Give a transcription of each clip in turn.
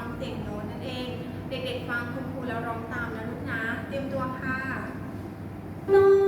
ฟังเสียงโน้ตนั่นเอง เด็กๆฟังคุณครูแล้วร้องตามนะลูกนะ เตรียมตัวค่ะ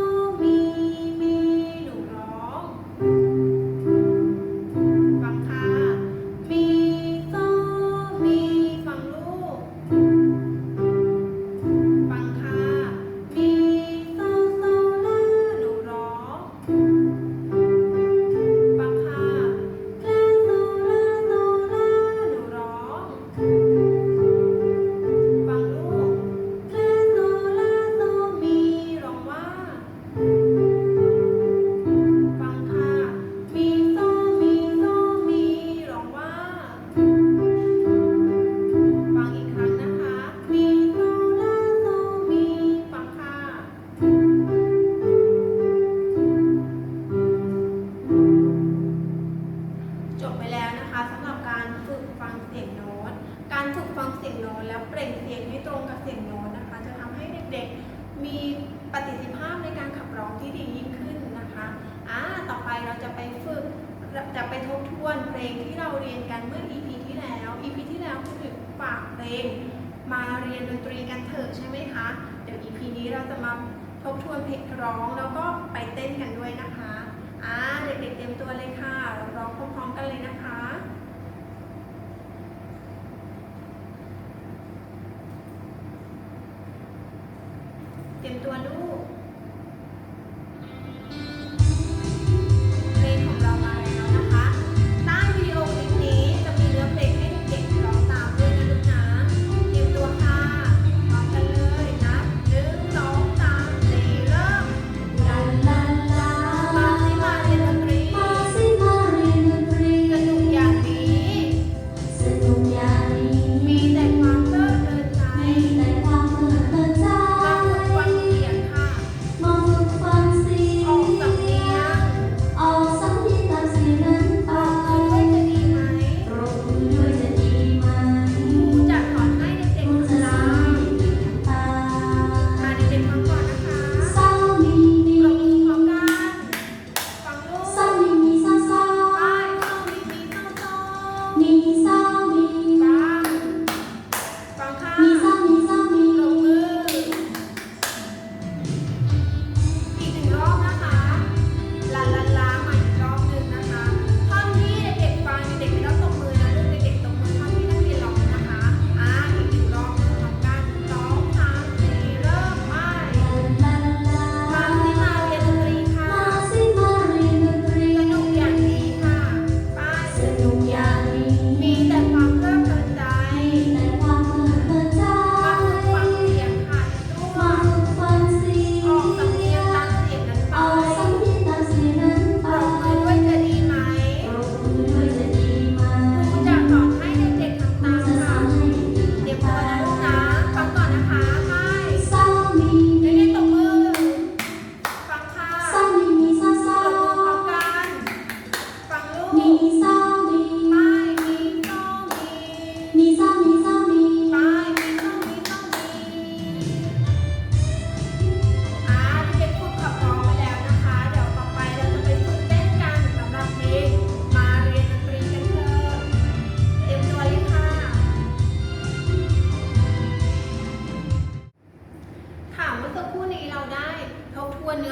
จะไปทบทวนเพลงที่เราเรียนกันเมื่อ EP ที่แล้ว EP ที่แล้วคุณถึงฝากเพลงมาเรียนดนตรีกันเถอะใช่ไหมคะ เดี๋ยว EP นี้เราจะมาทบทวนเพลงร้องแล้วก็ไปเต้นกันด้วยนะคะอ่าเด็กๆเตรียมตัวเลยค่ะเราร้องพร้อมๆกันเลยนะคะเตรียมตัวลูก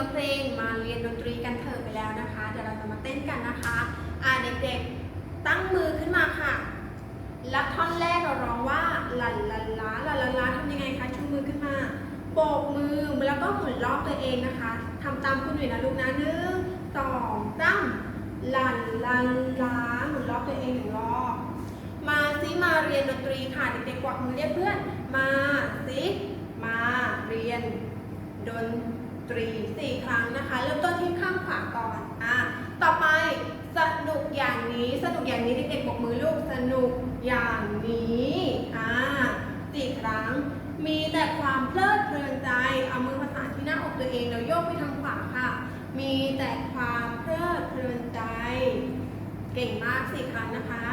อเพลงมาเรียนดนตรีกันเถอะไปแล้วนะคะ เดี๋ยวเราจะมาเต้นกันนะคะอ่าเด็กๆตั้งมือขึ้นมาค่ะ และท่อนแรกเราร้องว่าลันลันลาลันลันลาทำยังไงคะชูมือขึ้นมาโบกมือแล้วก็หมุนรอบตัวเองนะคะทำตามคุณหนุ่ยนะลูกนะหนึ่งสองสามลันลันลาหมุนรอบตัวเองหนึ่งรอบมาซิมาเรียนดนตรีค่ะเด็กๆกวักมือเรียกเพื่อน มาซิมาเรียนดน ตรีสี่ครั้งนะคะ เริ่มต้นที่ข้างขวาก่อนอะต่อไปสนุกอย่างนี้สนุกอย่างนี้เด็กๆบอกมือลูกสนุกอย่างนี้อ่าสี่ครั้ง มีแต่ความเพลิดเพลินใจเอามือประสานที่หน้าอกตัวเองแล้วโยกไปทางขวาค่ะ มีแต่ความเพลิดเพลินใจ เก่งมากสี่ครั้งนะคะ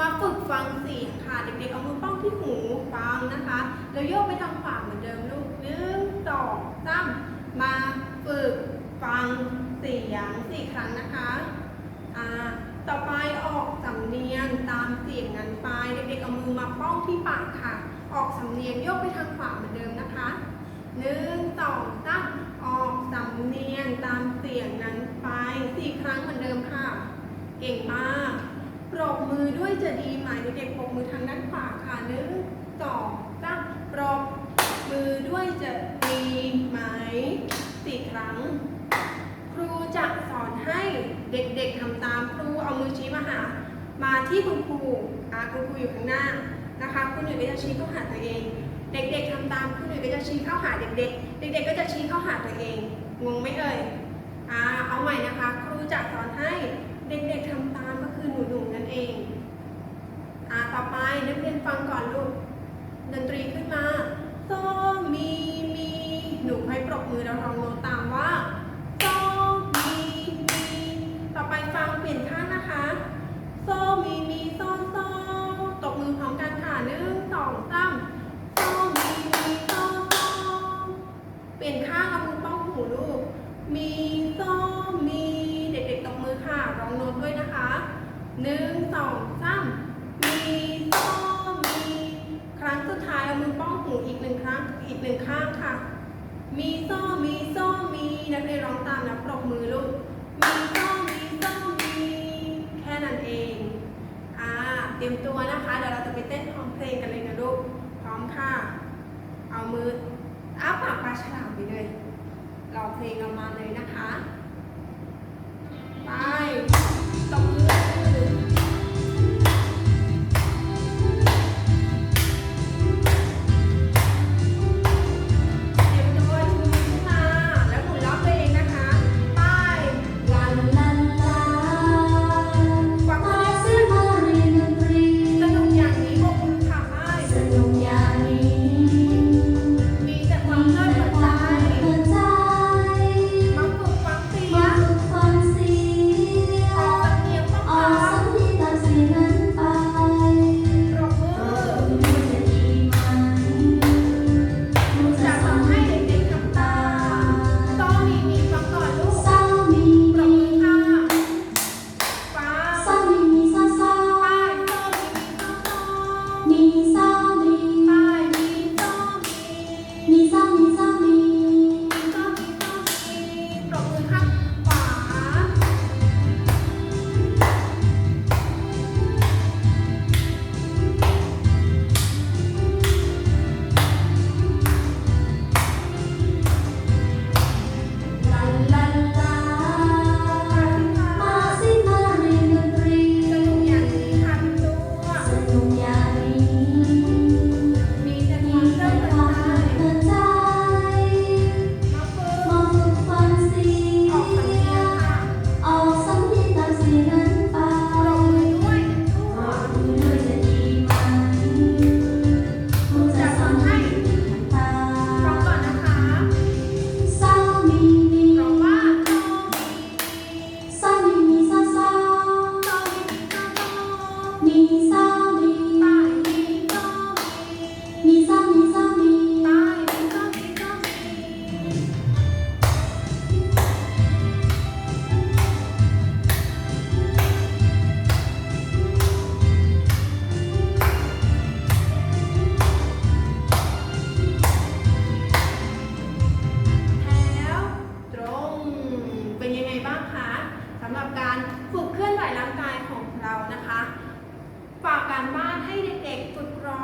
มาฝึกฟังเสียงค่ะเด็กๆเอามือป้องที่หูฟังนะคะแล้วโยกไปทางขวาเหมือนเดิมลูกหนึ่งสองสาม มาฝึกฟังเสียงสี่ครั้งนะคะอ่าต่อไปออกสำเนียงตามเสียงนั้นไป เด็กๆเอามือมาป้องที่ปากค่ะ ออกสำเนียงโยกไปทางขวาเหมือนเดิมนะคะหนึ่งสองสามออกสำเนียงตามเสียงนั้นไปสี่ครั้งเหมือนเดิมค่ะ เก่งมากปรบมือด้วยจะดีไหมเด็กๆปรบมือทางด้านขวาค่ะหนึ่งสองสามปรบมือด้วยจะ สี่ครั้ง ครูจะสอนให้เด็กๆทำตามครูเอามือชี้มาหา มาที่คุณครูอ่าคุณครูอยู่ข้างหน้านะคะคุณหนุ่ยก็จะชี้เข้าหาตัวเอง เด็กๆทำตามคุณหนุ่ยก็จะชี้เข้าหาเด็กๆ เด็ก ๆ ก็จะชี้เข้าหาตัวเองงงไหมเอ่ยอ่าเอาใหม่นะคะ ครูจะสอนให้เด็กๆทำตามก็คือหนูๆนั่นเองอ่าต่อไปนักเรียนฟังก่อนลูกดนตรีขึ้นมาโซมีมี หนูให้ปรบมือแล้วลองโน้ตตามว่าโซมีมีต่อไปฟังเปลี่ยนข้างนะคะโซมีมีโซโซตบมือพร้อมกันค่ะหนึ่งสองสามโซมีมีโซโซเปลี่ยนข้างเอามือป้องหูลูกมีโซมีเด็กๆตบมือค่ะร้องโน้ตด้วยนะคะหนึ่งสองสามมีโซมีครั้งสุดท้ายเอามือป้องหูอีกหนึ่งครั้งอีกหนึ่งข้างค่ะ มีโซมีโซมี นักเรียนร้องตามนะปรบมือลูก มีโซมีโซมี แค่นั้นเอง อ่า เตรียมตัวนะคะ เดี๋ยวเราจะไปเต้นพร้อมเพลงกันเลยนะลูก พร้อมค่ะ เอามืออ้าปากปลาฉลามไปเลยรอเพลงเรามาเลยนะคะ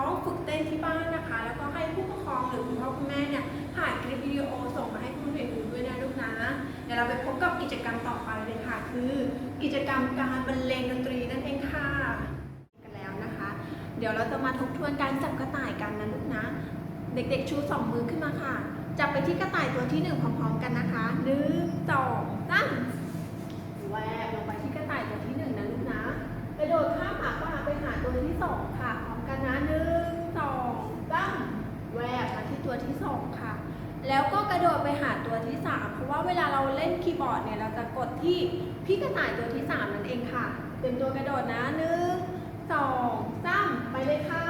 ฝึกร้องฝึกเต้นที่บ้านนะคะ แล้วก็ให้ผู้ปกครองหรือคุณพ่อคุณแม่เนี่ยถ่ายคลิปวิดีโอส่งมาให้คุณเด็กดูด้วยนะลูกนะเดี๋ยวเราไปพบกับกิจกรรมต่อไปเลยค่ะ คือ กิจกรรมการบรรเลงดนตรีนั่นเองค่ะกันแล้วนะคะ เดี๋ยวเราจะมาทบทวนการจับกระต่ายกันนะลูกนะ เด็กๆชูสองมือขึ้นมาค่ะ จับไปที่กระต่ายตัวที่หนึ่งพร้อมๆกันนะคะหนึ่งสองสาม หาตัวที่สามเพราะว่าเวลาเราเล่นคีย์บอร์ดเนี่ยเราจะกดที่พี่กระต่ายตัวที่สามนั่นเองค่ะเต็มตัวกระโดดนะหนึ่งสองสามไปเลยค่ะ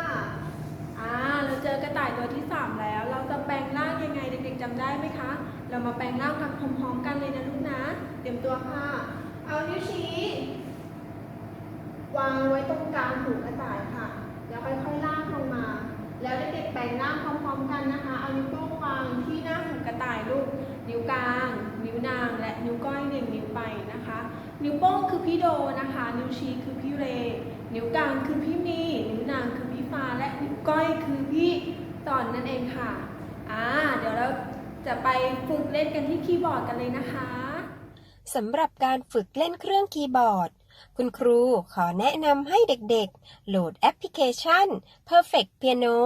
อ่าเราเจอกระต่ายตัวที่สามแล้ว เราจะแปลงร่างยังไงเด็กๆจำได้ไหมคะ เรามาแปลงร่างกันพร้อมๆกันเลยนะลูกนะ เตรียมตัวค่ะ เอานิ้วชี้วางไว้ตรงกลางหูกระต่ายค่ะแล้วค่อยๆลากลง แล้วเด็กๆแปลงร่างพร้อมๆกันนะคะ เอานิ้วโป้งวางที่หน้าหูกระต่ายลูก นิ้วกลาง นิ้วนาง และนิ้วก้อยเรียงนิ้วไปนะคะ นิ้วโป้งคือพี่โดนะคะ นิ้วชี้คือพี่เร นิ้วกลางคือพี่มี นิ้วนางคือพี่ฟ้า และนิ้วก้อยคือพี่ตอนนั่นเองค่ะ อ่า เดี๋ยวเราจะไปฝึกเล่นกันที่คีย์บอร์ดกันเลยนะคะสำหรับการฝึกเล่นเครื่องคีย์บอร์ด คุณครูขอแนะนำให้เด็กๆ โหลดแอปพลิเคชัน Perfect Piano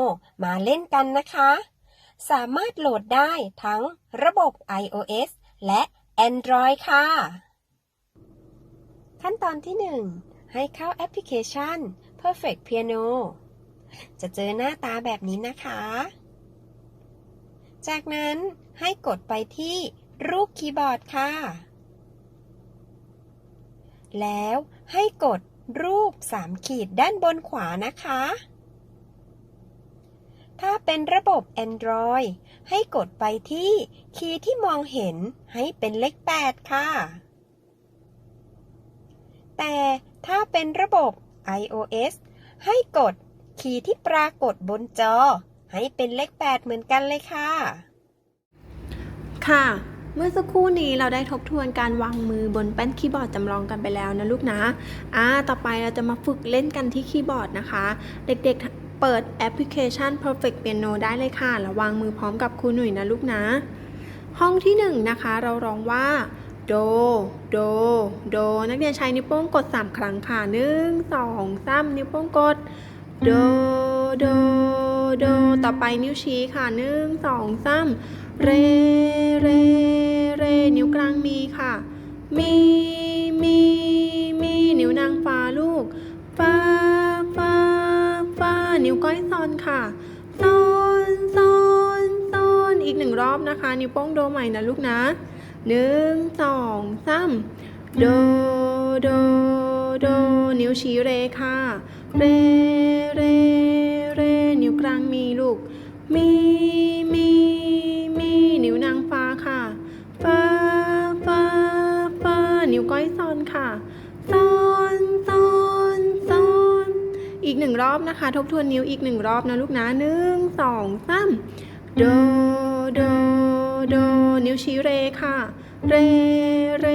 มาเล่นกันนะคะ สามารถโหลดได้ทั้งระบบ iOS และ Android ค่ะ ขั้นตอนที่ 1 ให้เข้าแอปพลิเคชัน Perfect Piano จะเจอหน้าตาแบบนี้นะคะ จากนั้นให้กดไปที่รูปคีย์บอร์ดค่ะ แล้วให้กดรูป3ขีดด้านบนขวานะคะ ถ้าเป็นระบบ Android ให้กดไปที่คีย์ที่มองเห็นให้เป็นเลข 8 ค่ะ แต่ถ้าเป็นระบบ iOS ให้กดคีย์ที่ปรากฏบนจอ ให้เป็นเลข 8 เหมือนกันเลยค่ะ ค่ะ เมื่อสักครู่นี้เราได้ทบทวนการวางมือบนแป้นคีย์บอร์ดจำลองกันไปแล้วนะลูกนะอ่าต่อไปเราจะมาฝึกเล่นกันที่คีย์บอร์ดนะคะ เด็กๆเปิดแอปพลิเคชัน Perfect Piano ได้เลยค่ะแล้ววางมือพร้อมกับครูหนุ่ยนะลูกนะ ห้องที่หนึ่งนะคะเราร้องว่าโด โด โด นักเรียนใช้นิ้วโป้งกด 3 ครั้งค่ะหนึ่งสองสามนิ้วโป้งกด โด โด โด ต่อไปนิ้วชี้ค่ะหนึ่งสองสาม เร เร เร นิ้วกลางมีค่ะ มี มี มี นิ้วนางฟ้าลูก ฟ้า ฟ้า ฟ้า นิ้วก้อยซอนค่ะซอนซอนซอนอีกหนึ่งรอบนะคะ นิ้วโป้งโดใหม่นะลูกนะหนึ่งสองสามโด โด โด นิ้วชี้เรค่ะ เร เร เร นิ้วกลางมีลูก มีมีมี กหนึ่งรอบนะคะ ทบทวนนิ้วอีกหนึ่งรอบนะลูกนะหนึ่งสองสามโดโดโดนิ้วชี้เรค่ะ เรเร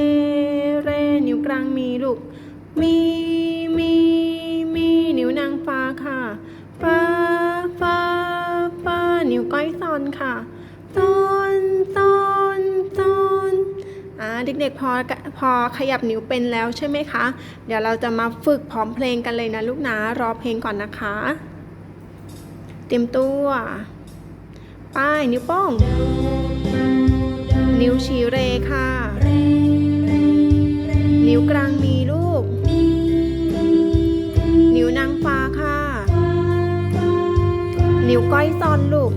เรนิ้วกลางมีลูก มีมีมีนิ้วนางฟ้าค่ะฟ้าฟ้าฟ้านิ้วก้อยซอนค่ะ เด็กๆพอพอขยับนิ้วเป็นแล้วใช่ไหมคะ เดี๋ยวเราจะมาฝึกพร้อมเพลงกันเลยนะลูกนะรอเพลงก่อนนะคะ เตรียมตัวป้ายนิ้วโป้ง นิ้วชี้เรค่ะ นิ้วกลางมีลูก นิ้วนางฟ้าค่ะ นิ้วก้อยซอนลูก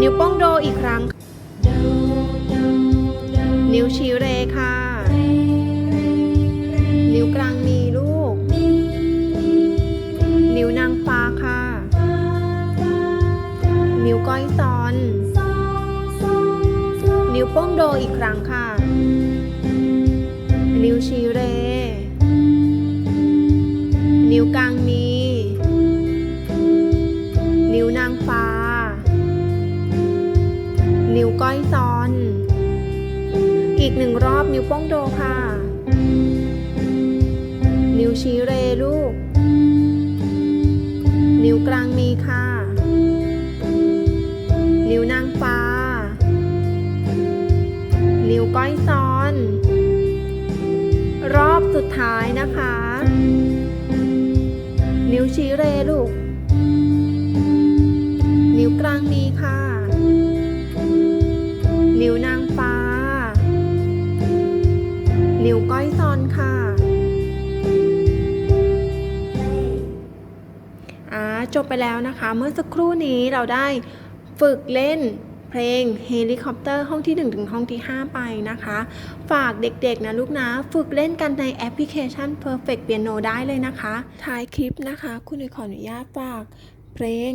นิ้วโป้งโดอีกครั้ง นิ้วชี้เรค่ะ นิ้วกลางมีลูก นิ้วนางฟ้าค่ะ นิ้วก้อยซอน นิ้วโป้งโดอีกครั้งค่ะ นิ้วชี้เร อีกหนึ่งรอบนิ้วโป้งโดค่ะ นิ้วชี้เรลูก นิ้วกลางมีค่ะ นิ้วนางฟ้า นิ้วก้อยซ้อน รอบสุดท้ายนะคะ นิ้วชี้เรลูก นิ้วกลางมีค่ะ นิ้วนาง วก้อยซอนค่ะอ่าจบไปแล้วนะคะ เมื่อสักครู่นี้เราได้ฝึกเล่นเพลงเฮลิคอปเตอร์ห้องที่ 1 ถึงห้องที่ 5 ไปนะคะ ฝากเด็กๆนะลูกนะ ฝึกเล่นกันในแอปพลิเคชัน Perfect Piano ได้เลยนะคะ ท้ายคลิปนะคะ คุณขออนุญาตฝากเพลง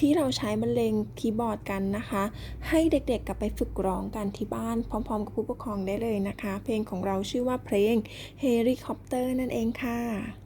ที่เราใช้บรรเลงคีย์บอร์ดกันนะคะ ให้เด็กๆกลับไปฝึกร้องกันที่บ้าน พร้อมๆ กับผู้ปกครองได้เลยนะคะ เพลงของเราชื่อว่าเพลงเฮลิคอปเตอร์นั่นเองค่ะ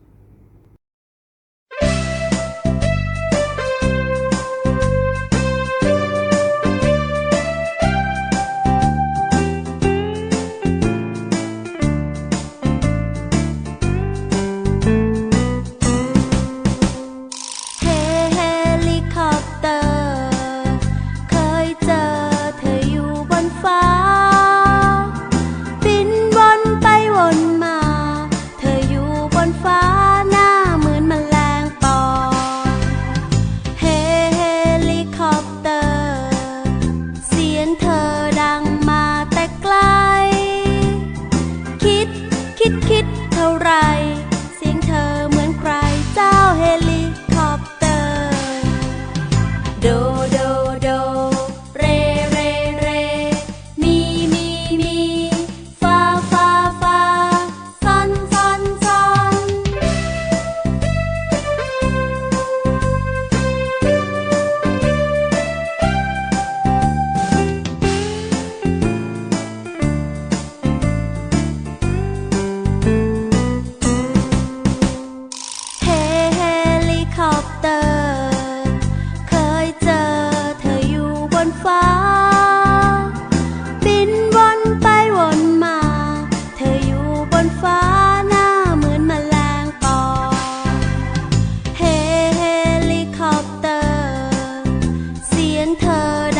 ธอ